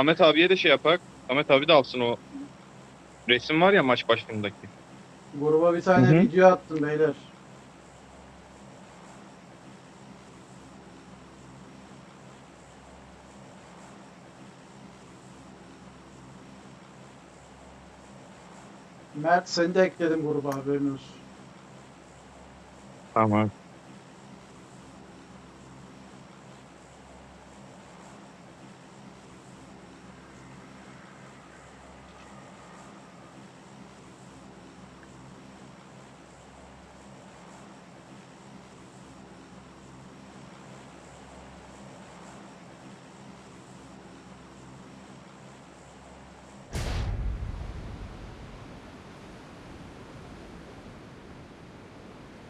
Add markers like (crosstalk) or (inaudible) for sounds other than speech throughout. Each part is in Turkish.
Samet abiye de şey yapak. Samet abi de alsın o resim var ya maç başlığındaki. Gruba bir tane Hı hı. video attım beyler. Mert seni de ekledim gruba haberin olsun. Tamam.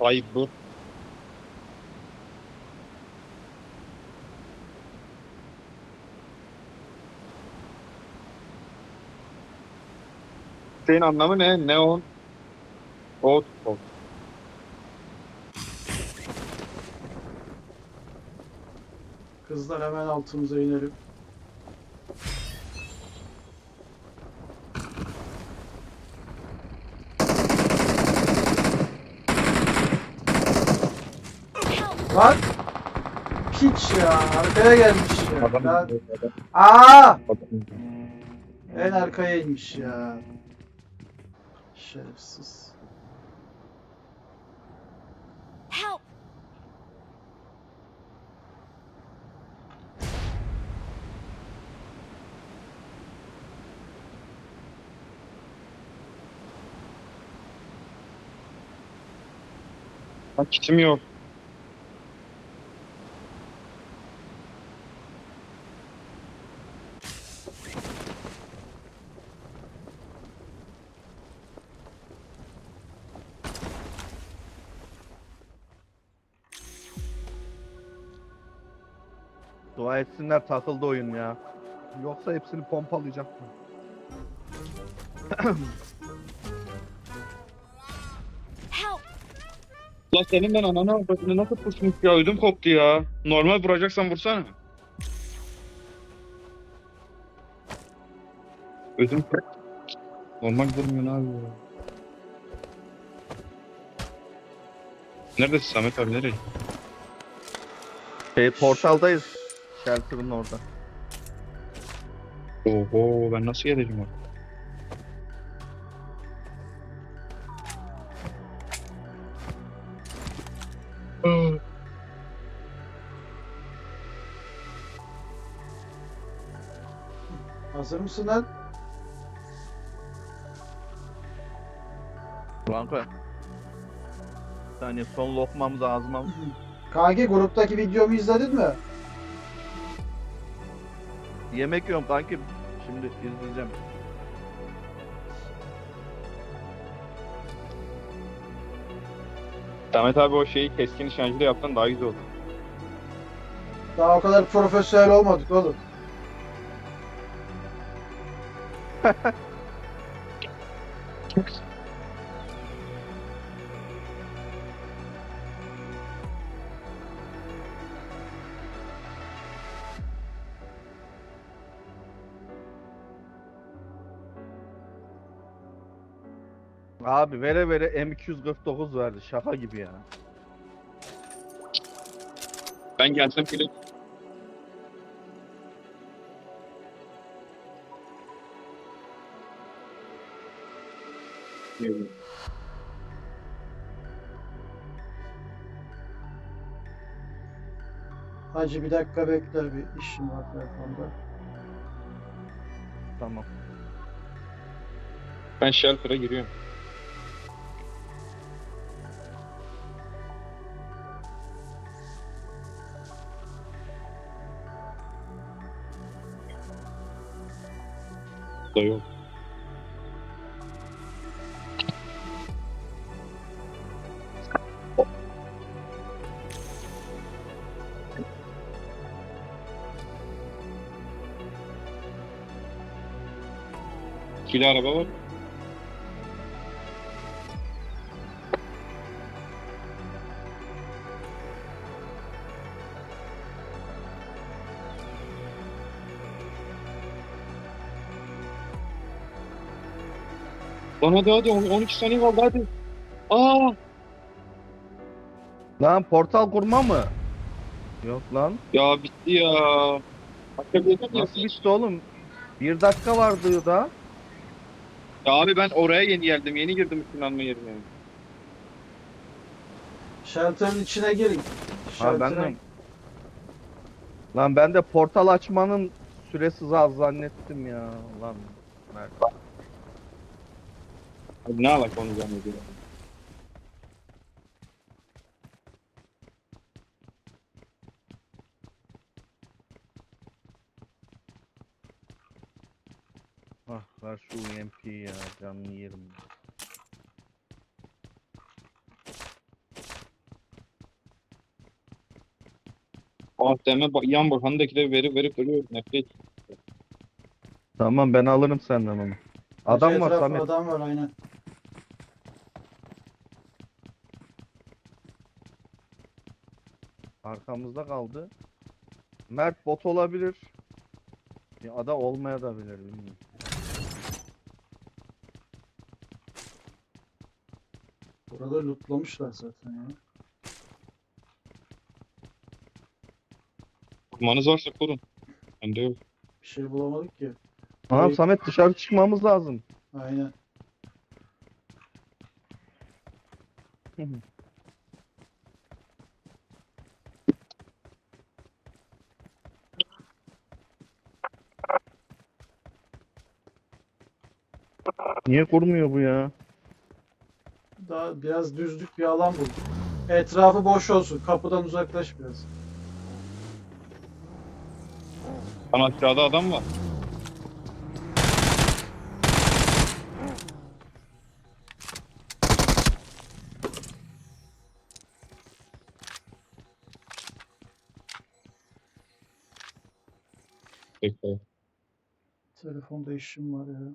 Ayıp bu. Şeyin anlamı ne? Neon. Oat. Oat. Kızlar hemen altımıza inelim. Lan! Piç ya, arkaya gelmiş ya. Adam, Aa! adam. En arkaya inmiş ya. Şerefsiz. Help! Bak kitim yok. Dua etsinler takıldı oyun ya. Yoksa hepsini pompalayacaktım. Help! La senin ben ananı avradını nasıl pusmuş ya ödüm koptu ya. Normal vuracaksan vursana. Ödüm koptu. Normal vurmuyor abi ya. Neredesin Samet abi nereye? Şey portaldayız. Shelter'ın orada. Oho ben nasıl geleceğim oraya? Hazır mısın lan? Kanka. Bir saniye son lokmamız ağzıma. KG gruptaki videomu izledin mi? Yemek yiyorum kanki. Şimdi izleyeceğim. Samet abi o şeyi keskin nişancıyla yaptan daha güzel oldu. Daha o kadar profesyonel olmadık oğlum. (laughs) Abi vere vere M249 verdi. Şaka gibi ya. Ben gelsem bile Hacı bir dakika bekle bir işim var telefonda. Tamam. Ben shelter'a giriyorum. Da yok. İkili araba var. Lan hadi hadi 12 saniye kaldı hadi. Aa Lan portal kurma mı? Yok lan. ya bitti ya. Hakikaten ya. Nasıl bitti oğlum? Bir dakika vardı da. Ya abi ben oraya yeni geldim. Yeni girdim ışınlanma yerine. Shelter'ın içine girin. Ha ben de. Lan ben de portal açmanın süresi az zannettim ya. Lan. Mert. Hadi ne alak onu zannediyorum. Ah ver şu UMP ya canını yerim. ATM ba- yan burhandakileri verip verip duruyor. Nefret. Tamam ben alırım senden onu. Adam var Etrafta Samet. Adam var aynen. Arkamızda kaldı. Mert bot olabilir. Ya ada olmaya da bilir bilmiyorum. Burada lootlamışlar zaten ya. Kurmanız varsa kurun. Bende yok. Bir şey bulamadık ki. Tamam Hayır. Samet dışarı çıkmamız lazım. Aynen. Niye kurmuyor bu ya? Daha biraz düzlük bir alan bulduk. Etrafı boş olsun. Kapıdan uzaklaş biraz. Lan aşağıda adam var. Bekle. Telefonda işim var ya.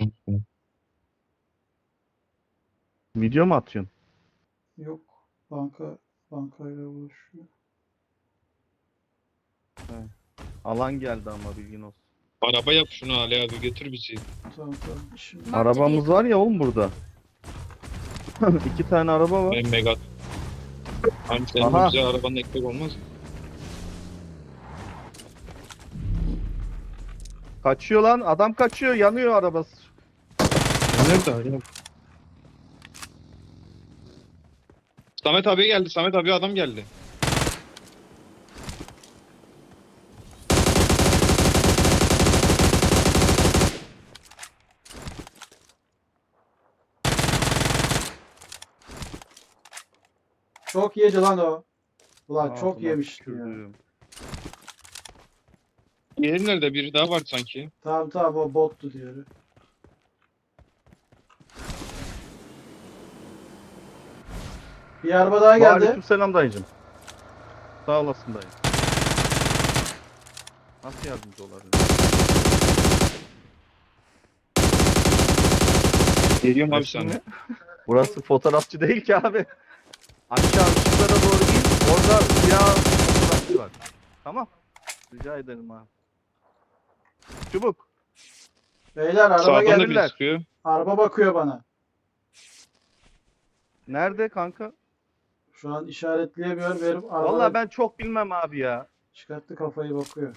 Hı, hı. Video mu atıyorsun? Yok. Banka bankayla uğraşıyor. Alan geldi ama bilgin olsun. Araba yap şunu Ali abi götür bizi. Tamam tamam. Marked a Arabamız var ya oğlum burada. (laughs) İki tane araba var. Ben Megat. Hani senin Aha. bize arabanın ekmek olmaz mı? Kaçıyor lan. Adam kaçıyor. Yanıyor arabası. Nerede? Samet abi geldi. Samet abi adam geldi. Çok yedi lan o. Ulan çok Ağzına yemişti ya. tükürdüğüm. Diğeri nerede? Biri daha var sanki. Tamam tamam o bottu diğeri. Bir araba daha geldi. Aleykümselam dayıcım. Sağ olasın dayı. Nasıl yardımcı olabilir? Geliyorum abi sana. Burası fotoğrafçı değil ki abi. Aşağı ışıklara doğru git. Orada siyah fotoğrafçı var. Tamam. Rica ederim abi. Çubuk. Beyler araba Sağdan da geldi. biri sıkıyor. Araba bakıyor bana. Nerede kanka? Şu an işaretleyemiyorum. Benim araba Vallahi ben çok bilmem abi ya. çıkarttı kafayı bakıyor.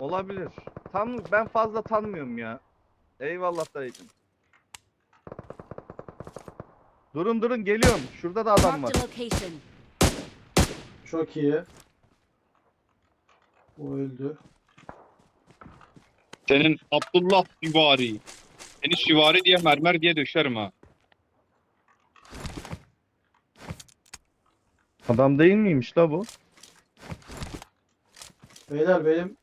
Olabilir. Tam ben fazla tanımıyorum ya. Eyvallah dayıcım. Durun durun geliyorum. Şurada da adam var. Marked a location. Çok iyi. O öldü. Senin Abdullah Süvari. Seni Süvari diye mermer diye döşerim ha. Adam değil miymiş la bu? Beyler benim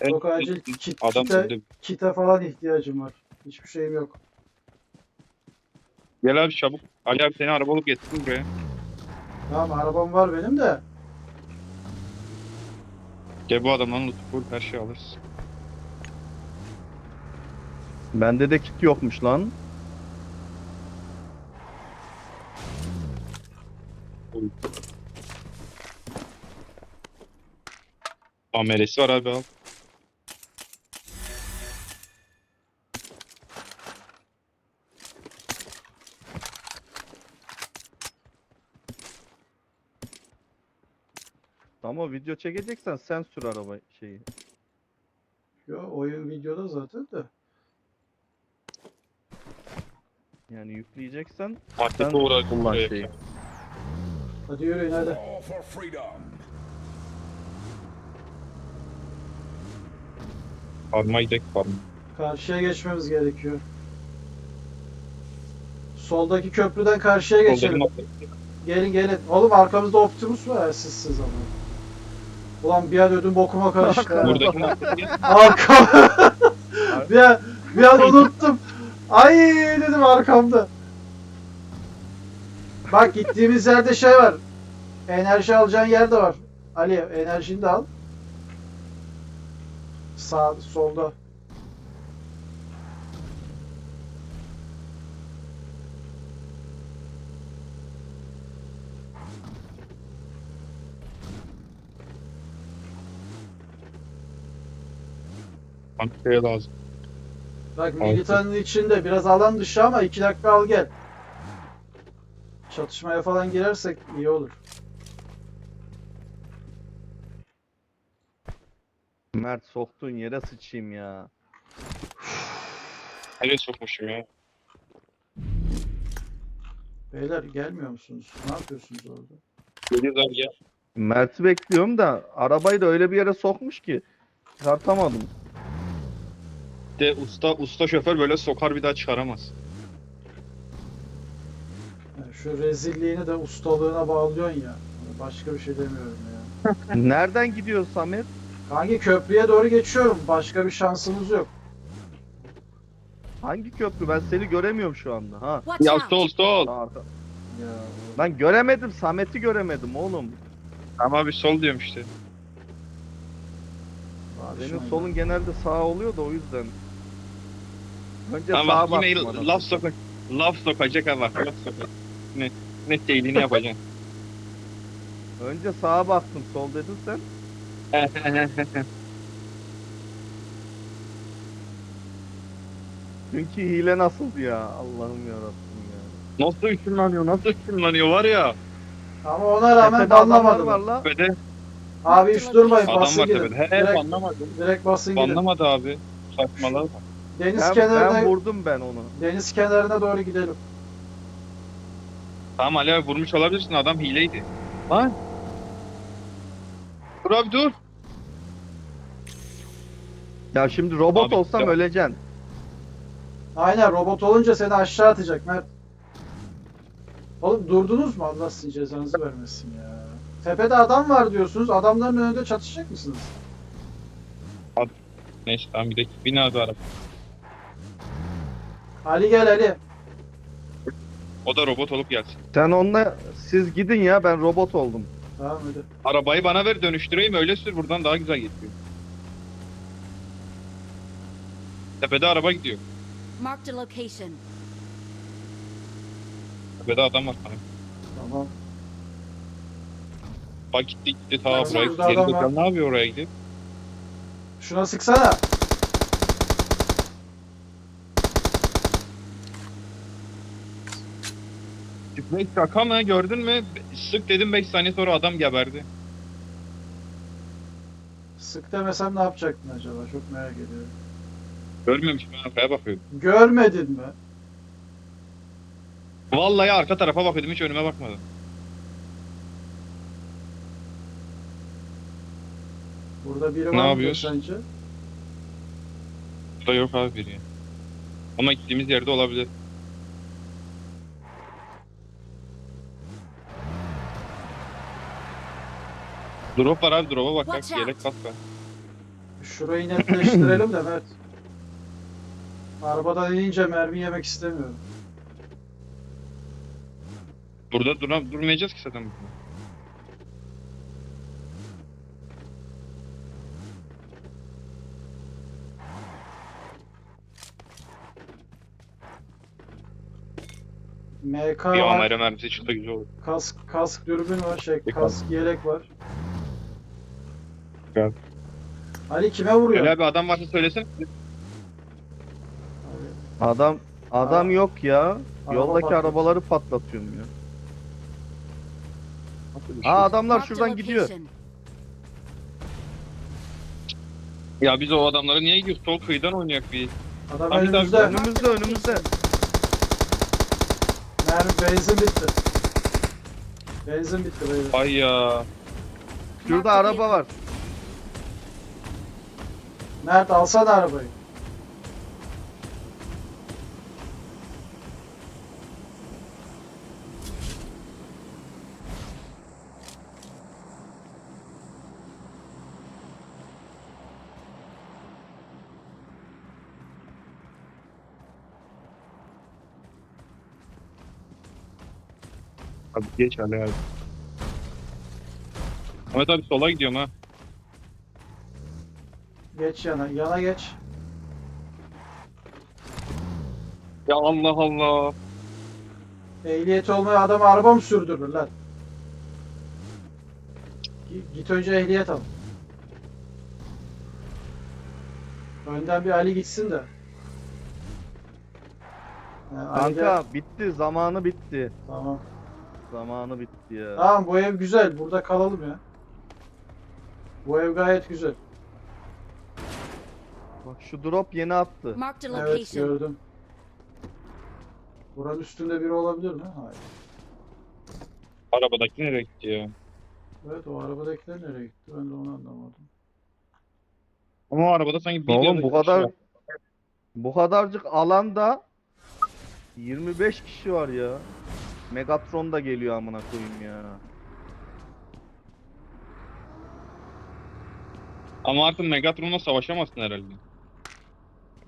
En- çok acil kit, Adam kite, kite falan ihtiyacım var. Hiçbir şeyim yok. Gel abi çabuk. Ali abi seni araba alıp getirdim buraya. Tamam arabam var benim de. Gel bu adamdan loot bul her şeyi alırız. Bende de kit yokmuş lan. Amelesi var abi al. Ama video çekeceksen sen sür araba şeyi. Ya oyun videoda zaten de. Yani yükleyeceksen Markete sen uğradım kullan buraya. şeyi. Hadi yürüyün hadi. All for freedom. Farma farma. Karşıya geçmemiz gerekiyor. Soldaki köprüden karşıya geçelim. Gelin gelin. Oğlum arkamızda Optimus var sizsiz ama. Ulan bir an ödüm bokuma karıştı. Buradaki Arkam. (laughs) bir an, bir an unuttum. Ay dedim arkamda. Bak gittiğimiz yerde şey var. Enerji alacağın yer de var. Ali enerjini de al. Sağ solda. markete lazım. Bak militanın içinde biraz alan dışı ama iki dakika al gel. Çatışmaya falan girersek iyi olur. Mert soktuğun yere sıçayım ya. Nereye sokmuşum ya? Beyler gelmiyor musunuz? Ne yapıyorsunuz orada? Geliyoruz abi gel. Mert'i bekliyorum da arabayı da öyle bir yere sokmuş ki çıkartamadım. De usta usta şoför böyle sokar bir daha çıkaramaz. Şu rezilliğini de ustalığına bağlıyorsun ya. Başka bir şey demiyorum ya. (laughs) Nereden gidiyor Samet? Kanki köprüye doğru geçiyorum. Başka bir şansımız yok. Hangi köprü? Ben seni göremiyorum şu anda. Ha. Ya sol sol. Arka. Ya Ben göremedim. Samet'i göremedim oğlum. Ama abi sol diyorum işte. bağırışmayın. Senin solun genelde sağ oluyor da o yüzden. Önce Ama sağa bak yine baktım. laf sokak. Laf sokacak ha bak laf sokacak. Ne ne değilini yapacaksın. (laughs) Önce sağa baktım. Sol dedin sen. (laughs) Çünkü hile nasıldı ya? Allah'ım yarabbim ya. nasıl ışınlanıyor nasıl ışınlanıyor var ya. Ama ona rağmen Tepede adamlar banlamadım. var la. Tepede Abi hiç durmayın. adam Basın var gidin. tepede. He Direkt, banlamadı. direkt basın gidin. Banlamadı abi. Saçmalama. Deniz Ben, kenarına ben vurdum ben onu. deniz kenarına doğru gidelim. Tamam Ali abi vurmuş olabilirsin adam hileydi. Lan. Dur abi dur. Ya şimdi robot Abi, olsam ya- öleceksin. Aynen robot olunca seni aşağı atacak Mert. Oğlum durdunuz mu? Allah sizin cezanızı vermesin ya. Tepede adam var diyorsunuz. Adamların önünde çatışacak mısınız? Neyse tamam gidelim. Bin abi araba. Ali gel Ali. O da robot olup gelsin. Sen onunla siz gidin ya ben robot oldum. Tamam hadi. Arabayı bana ver dönüştüreyim öyle sür buradan daha güzel geçiyor. Tepede araba gidiyor. Marked a location. Tepede adam var. Tamam. Bak gitti gitti ta Ya, buraya. Geri var. zekalı ne yapıyor oraya gidip? Şuna sıksana. Sıkmayı şaka mı gördün mü? Sık dedim 5 saniye sonra adam geberdi. Sık demesem ne yapacaktın acaba? Çok merak ediyorum. Görmüyormuş ben arkaya bakıyorum. Görmedin mi? Vallahi arka tarafa bakıyordum hiç önüme bakmadım. Burada biri Ne var mı yapıyorsun? sence? Burada yok abi biri. Ama gittiğimiz yerde olabilir. Drop var abi drop'a bak bak yelek kask var. Şurayı netleştirelim de Mert. Arabadan inince mermi yemek istemiyorum. Burada dura, durmayacağız ki zaten. MK Bir var, amere mermisi çıktı güzel olur. kask, kask dürbün var, şey, kask yelek var. Gel. Ali kime vuruyor? Öyle abi adam varsa söylesene. Adam adam Aa. yok ya. Araba Yoldaki patlıyor. arabaları patlatıyorum ya. Aa adamlar Marked a şuradan gidiyor. location. Ya biz o adamlara niye gidiyoruz? Sol kıyıdan oynayak bir. Adam Abi, önümüzde. tabii. Önümüzde önümüzde. Mermi benzin bitti. Benzin bitti beyler. Ay ya. Şurada araba var. Mert alsana arabayı. Abi geç Ali abi. Ahmet abi sola gidiyorum ha. Geç yana. Yana geç. Ya Allah Allah. Ehliyeti olmayan adama araba mı sürdürür lan? Gi- Git önce ehliyet al. Önden bir Ali gitsin de. De- Kanka bitti zamanı bitti. Tamam. Zamanı bitti ya. Tamam bu ev güzel. Burada kalalım ya. Bu ev gayet güzel. Bak şu drop yeni attı. Marked a Evet location. gördüm. Buranın üstünde biri olabilir mi? Hayır. Arabadaki nereye gitti ya? Evet o arabadakiler nereye gitti? Ben de onu anlamadım. Ama o arabada sanki bir Oğlum bu kadar bu kadarcık alanda 25 kişi var ya. Megatron da geliyor amına koyayım ya. Ama artık Megatron'la savaşamazsın herhalde.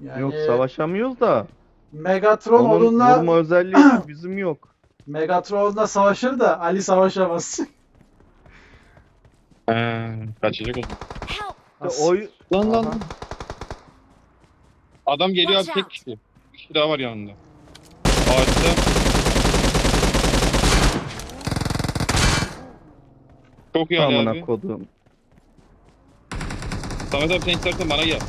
Yani Yok savaşamıyoruz da. Megatron Onun onunla vurma (clears throat) özelliği bizim yok. Megatron'la savaşır da Ali savaşamaz. (laughs) He, kaçacak o. Help! As- Oy Lan Aha. Adam geliyor abi Watch tek out. kişi. Bir kişi daha var yanında. Ağaçta. Çok iyi Ali amına abi. kodum. Samet abi sen istersen bana gel.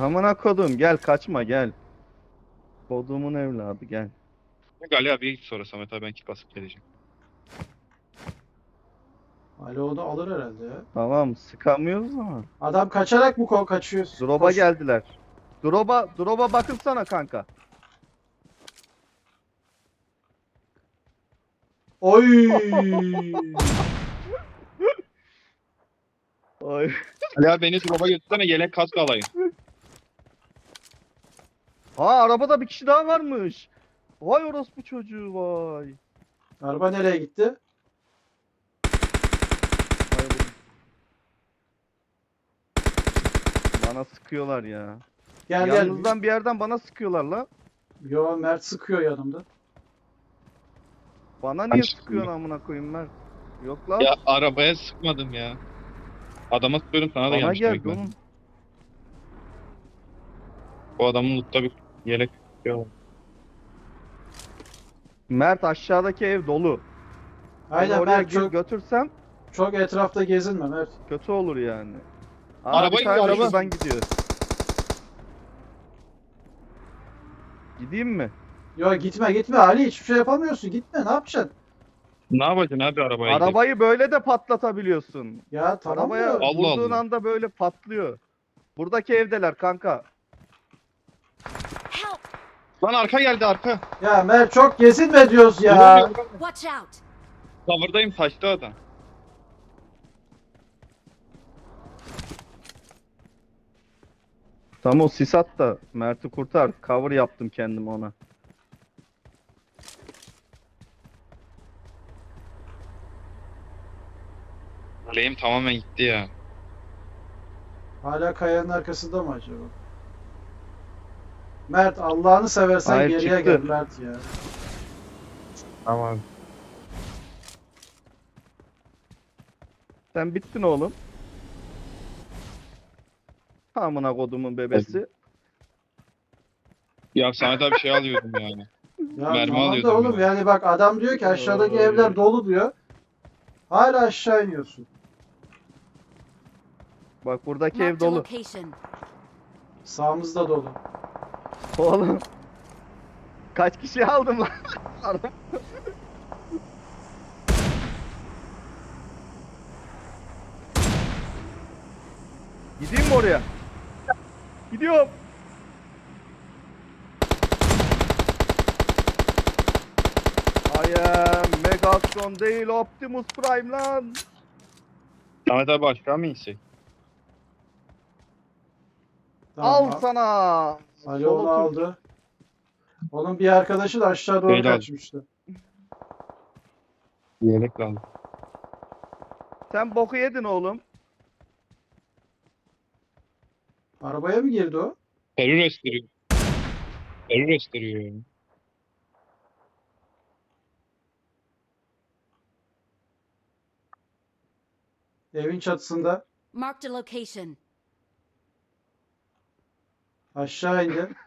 Amına kodum gel kaçma gel. Kodumun evladı gel. Bak Ali abiye git sonra Samet abi ben kit basıp geleceğim. Ali onu alır herhalde ya. Tamam sıkamıyoruz ama. Adam kaçarak mı ko kaçıyor? Drop'a Koş. geldiler. Drop'a drop'a bakınsana kanka. Oy! (laughs) Ay. Ali abi beni drop'a götürsene yelek kask alayım. Aa arabada bir kişi daha varmış. Vay orospu çocuğu vay. Araba nereye gitti? Vay bu- Bana sıkıyorlar ya. Gel gel. Yanınızdan bir yerden bana sıkıyorlar la. Yo Mert sıkıyor yanımda. Bana niye sıkıyor? sıkıyorsun amına koyayım Mert? Yok lan. Ya arabaya sıkmadım ya. Adama sıkıyorum sana da Bana gelmiş geldi demek ben. oğlum. O adamın lootta bir yelek yok. Mert aşağıdaki ev dolu. Aynen Onu oraya Mert gir- çok, götürsem çok etrafta gezinme Mert. kötü olur yani. Aa, Araba bir tane araba. şuradan gidiyor. Gideyim mi? Yo gitme gitme Ali hiçbir şey yapamıyorsun. Gitme ne yapacaksın? Ne yapacaksın abi arabaya gidip? Arabayı böyle de patlatabiliyorsun. Ya tamam Arabaya da Allah vurduğun Allah. anda böyle patlıyor. Buradaki evdeler kanka. Lan arka geldi arka. ya Mert çok gezinme diyoruz ya. Watch out! Cover'dayım taştı adam. Tam o sis at da Mert'i kurtar. Cover yaptım kendim ona. Lehim tamamen gitti ya. Hala kayanın arkasında mı acaba? Mert Allah'ını seversen Hayır, geriye çıktı. gel Mert ya. Tamam. Sen bittin oğlum. Amına kodumun bebesi. Ya Samet abi şey alıyordum yani. (laughs) Ya Mermi tamam da alıyordum oğlum ya. yani bak adam diyor ki aşağıdaki Oy. evler dolu diyor. Hala aşağı iniyorsun. Bak buradaki ev Marked a dolu. location. Sağımızda dolu. Oğlum. Kaç kişi aldım lan? Gideyim mi oraya? Gidiyorum. I am Megatron değil Optimus Prime lan. Ahmet abi aşağı mı insek? Al sana. Ali onu aldı. Onun bir arkadaşı da aşağı doğru Beyler. kaçmıştı. Yelek lazım. Sen boku yedin oğlum. Arabaya mı girdi o? Terör estiriyor. Terör estiriyor ya. Evin çatısında. Marked a location. Aşağı indi. (laughs)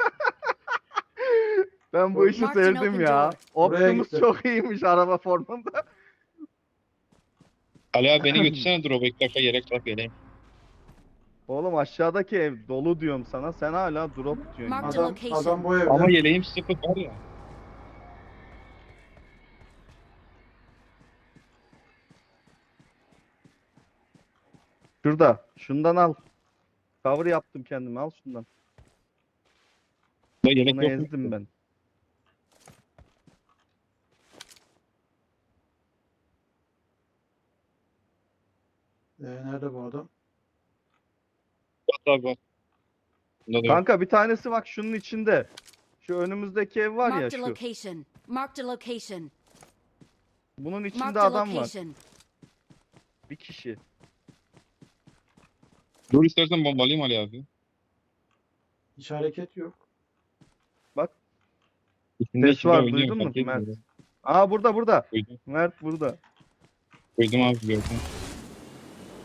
Ben bu işi Martin sevdim open ya. Buraya Optimus gitti. çok iyiymiş araba formunda. Ali abi beni götürsene dur o beklerse yelek tak geleyim. Oğlum aşağıdaki ev dolu diyorum sana. Sen hala drop diyorsun. Mark- Adam, adam bu evde. Ama yeleğim sıfır var ya. Şurada. Şundan al. Cover yaptım kendime. Al şundan. Da yelek Onu yok. ezdim ben. Ee, nerede bu adam? Bak abi bak. Bunda da yok. Kanka bir tanesi bak şunun içinde. Şu önümüzdeki ev var ya Marked a şu. location. Marked a location. Bunun içinde a adam var. location. Bir kişi. Dur istersen bombalayayım Ali abi. Hiç hareket yok. İçinde Ses var, duydun mu. Mert? Aa burada burada. Duydum. Mert burada. Duydum abi gördüm.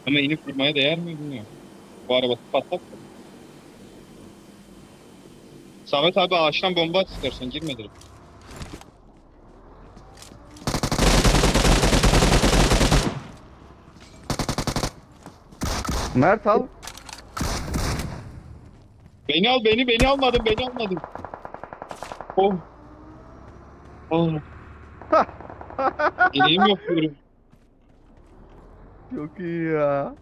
Ama inip vurmaya değer mi bilmiyorum. Bu arabası patlak. mı? Samet abi ağaçtan bomba at istersen girme direkt. Mert al. Beni al beni beni almadın beni almadın. Oh. Yeleğim yok diyorum. Çok iyi ya.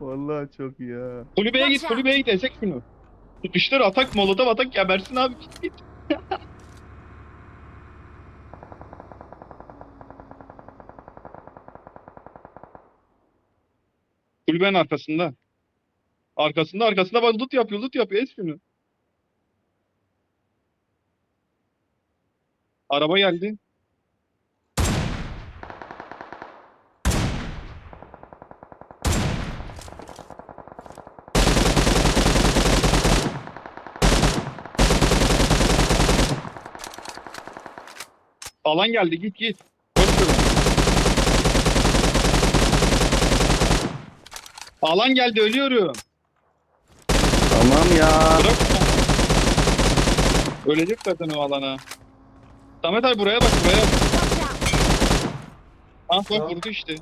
Vallahi çok iyi ya. Kulübeye git kulübeye git ezek şunu. Tutuştur atak molotov atak gebersin abi git git. (laughs) Kulübenin arkasında. Arkasında arkasında bak loot yapıyor loot yapıyor ez şunu. Araba geldi. Alan geldi git git. Alan geldi ölüyorum. Tamam ya. Bırak. Ölecek zaten o alana. Samet abi buraya bak buraya. Watch out. Ah bak Tamam. vurdu işte.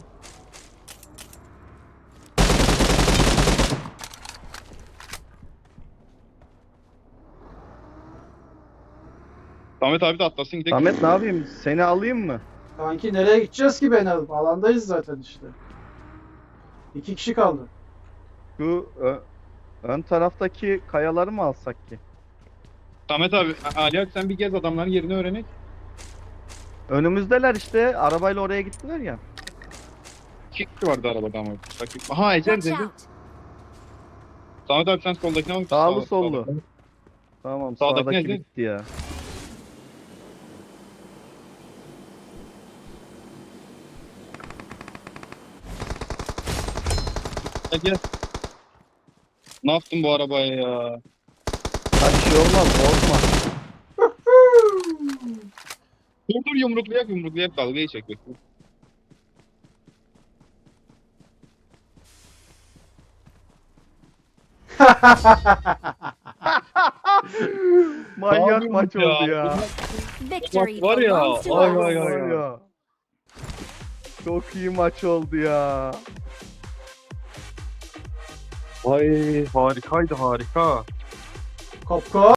Samet abi de atlasın gidelim. Samet ne yapayım? Seni alayım mı? Kanki nereye gideceğiz ki beni alıp? Alandayız zaten işte. İki kişi kaldı. Şu ö- ön taraftaki kayaları mı alsak ki? Samet abi, Ali abi sen bir gez adamların yerini öğrenek. Önümüzdeler işte. Arabayla oraya gittiler ya. İki kişi vardı arabada ama. Bakayım. Aha Ecel Watch dedi. out. Samet abi sen soldakine bak. Sağlı Sağ- sollu. Tamam Sağdaki sağdaki nerede? bitti ya. Gel gel. Ne yaptın bu arabaya ya? Ha bir şey olmaz bozma. Dur dur yumruklayak yumruklayak dalgayı çek. bekle. (laughs) Manyak Abi maç oldu ya. Victory var ya, belongs to ay, us. ay, ay. Ya. Çok iyi maç oldu ya. Ay harikaydı harika. Kopko.